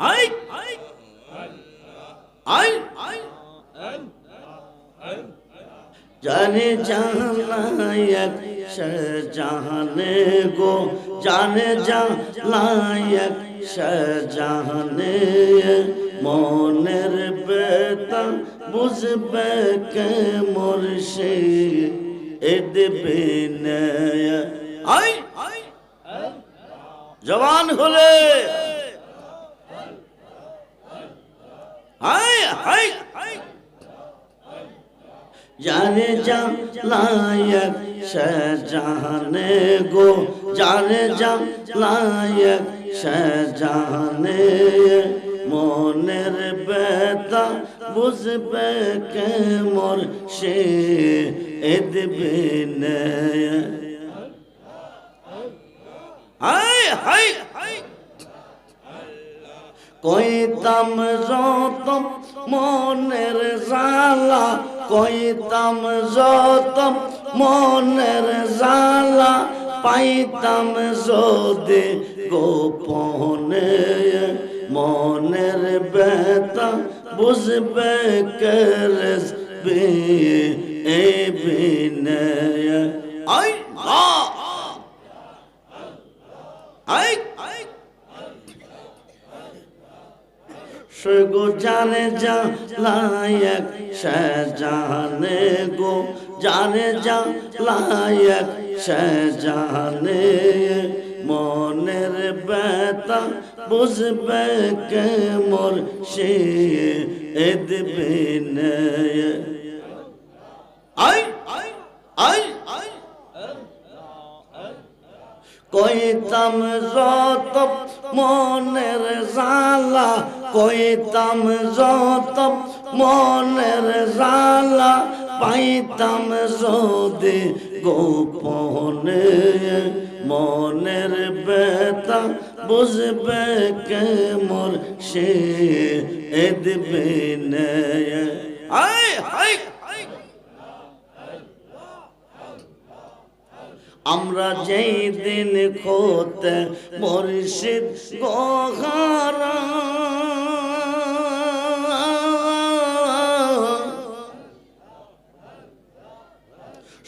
I I জানে জানায়ক শাহজাহানে গো। জানে জানায়ক শাহজাহানে মনের বেতা বুঝবে কে মোরশে এদ বিনয় আই জবান হলে হাই হাই জানে যা লায়ক শাহজাহানে গো, জানে যা লায়ক শাহজাহানে মনের বেতা বুঝবে কে মোর সে এদ বিনয় হাই হাই হাই কইতাম যত মনের জালা কইতাম যত মনের জালা পাইতাম যদি গোপনে মনের বেতা বুঝবে কেরেস বি এ বিনয় আই আই আই গো জানে যা লায়ক শাহজাহানে গো, জানে যা লায়ক শাহজাহানে মনের বেতা বুঝবে কে মোর সে এদ বিনয় আই আই কইতাম যত মনের জালা কইতাম যত মনের জালা পাইতাম যদি গোপনে মনের বেতা বুঝবে কে মোর সে? এদ বিনয় আই হাই আমরা যেই দিন খোতে মুর্শিদ গোহারা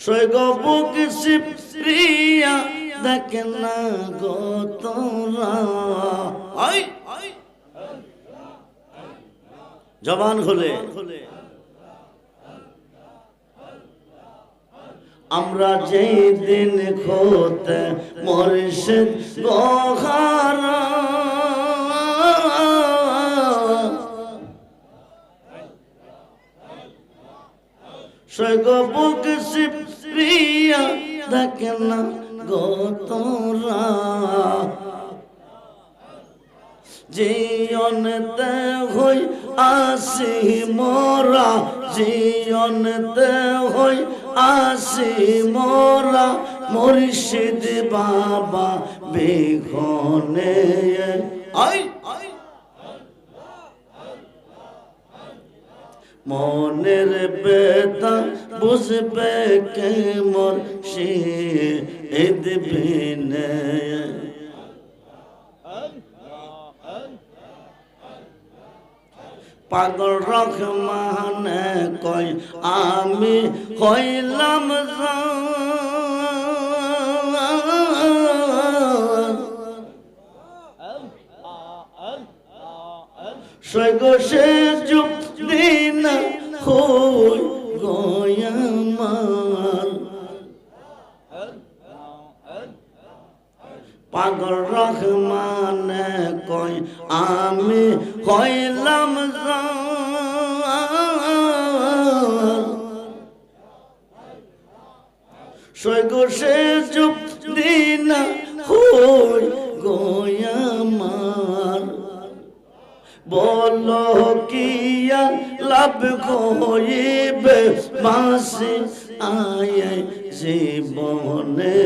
সৈগ বুক শিব প্রিয়া দেখে না গো জবান খুলে। আমরা যেই দিন খোতে মরিষদ গোহারা সৈগ বুক প্রিয়া দেখে না গো তোরা জীবনতে হই আসি মোরা, জীবনতে হই আসি মোরা। মুর্শিদ বাবা বেঘনে। আই! মনের বেদা বুঝবে কে মোর শীদ বিনে। পাগল কয় আমি কইলাম সে যুগ হই গয়ামার পাগল কই আমি হইলাম সৈগ সে চুপ দিন হই গয়ামার বল কিয়া লাভ হইবে মাসি আয় জীবনে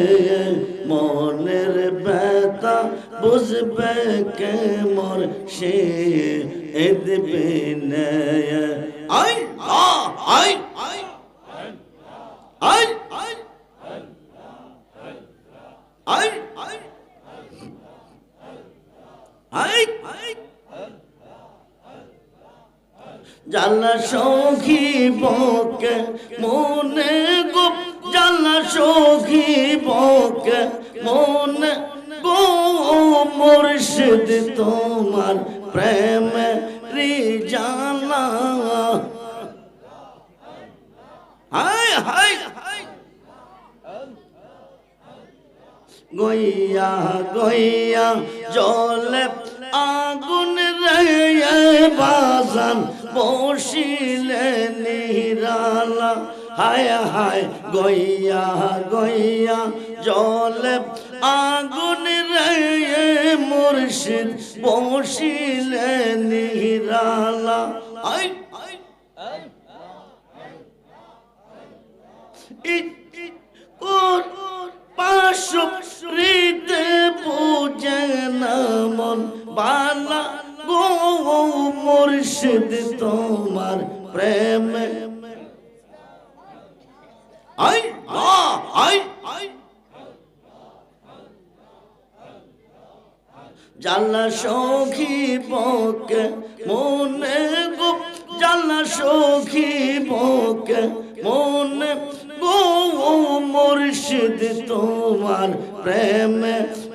মনের ব্যথা বুঝবে কে মর সে? এদবে আই আই আই আই আই জাল্লা সখী বকে মনে গো জাল্লা সখী বকে মনে গো মুর্শিদ তোমার প্রেম রিজানা। হাই হাই গইয়া গইয়া, জলে আগুন রে বাজান বসিলে নিরালা। হায় হায়, গইয়া গইয়া জলে আগুন রে মুর্শিদ বসিলে নিরালা। আই ওর পাশুরিতে পূজে মন বালা। মুর্শিদ তোমার প্রেম। আই আই। জাল্লা সখী বকে মনে গো জাল্লা সখী বকে মনে গো মুর্শিদ তোমার প্রেম।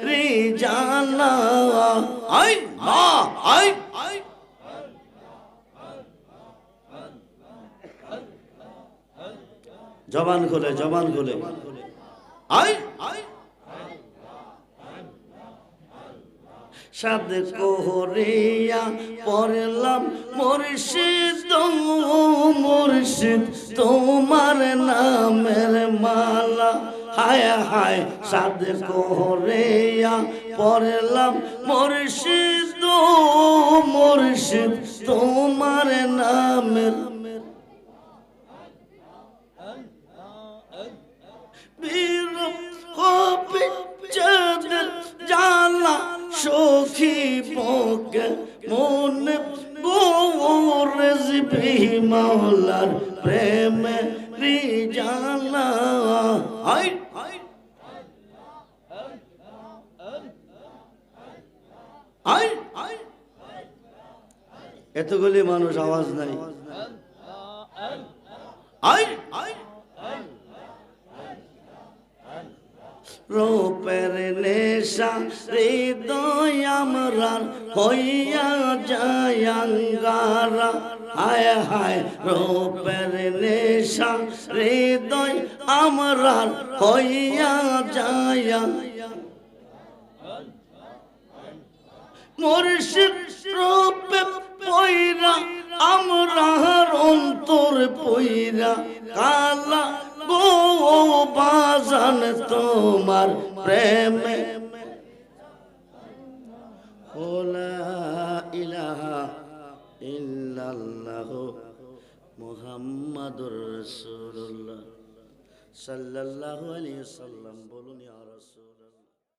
রি জানা আই আই আই জবান খুলে জবান খুলে। আই! সাদ কোহরিয়া পড়লাম মুর্শিদ মুর্শিদ তোমার নামের মালা। হায় হায়, সাদ কোহরিয়া পড়লাম মুর্শিদ মুর্শিদ তোমার নামের এতগুলি মানুষ আওয়াজ নাই। রূপের নেশা হৃদয় আমরার হইয়া যায় আঙ্গারা। হায় হায় রূপের নেশা হৃদয় আমরার হইয়া যায় মুর্শিদ রূপে পয়রা আমরার অন্তর পয়রা কালা গো বাজান তোমার প্রেমে। ওলা ইলাহা ইল্লাল্লাহ মুহাম্মাদুর রাসূলুল্লাহ। সাল্লাল্লাহু আলাইহি সাল্লাম বলুন ইয়া রাসূল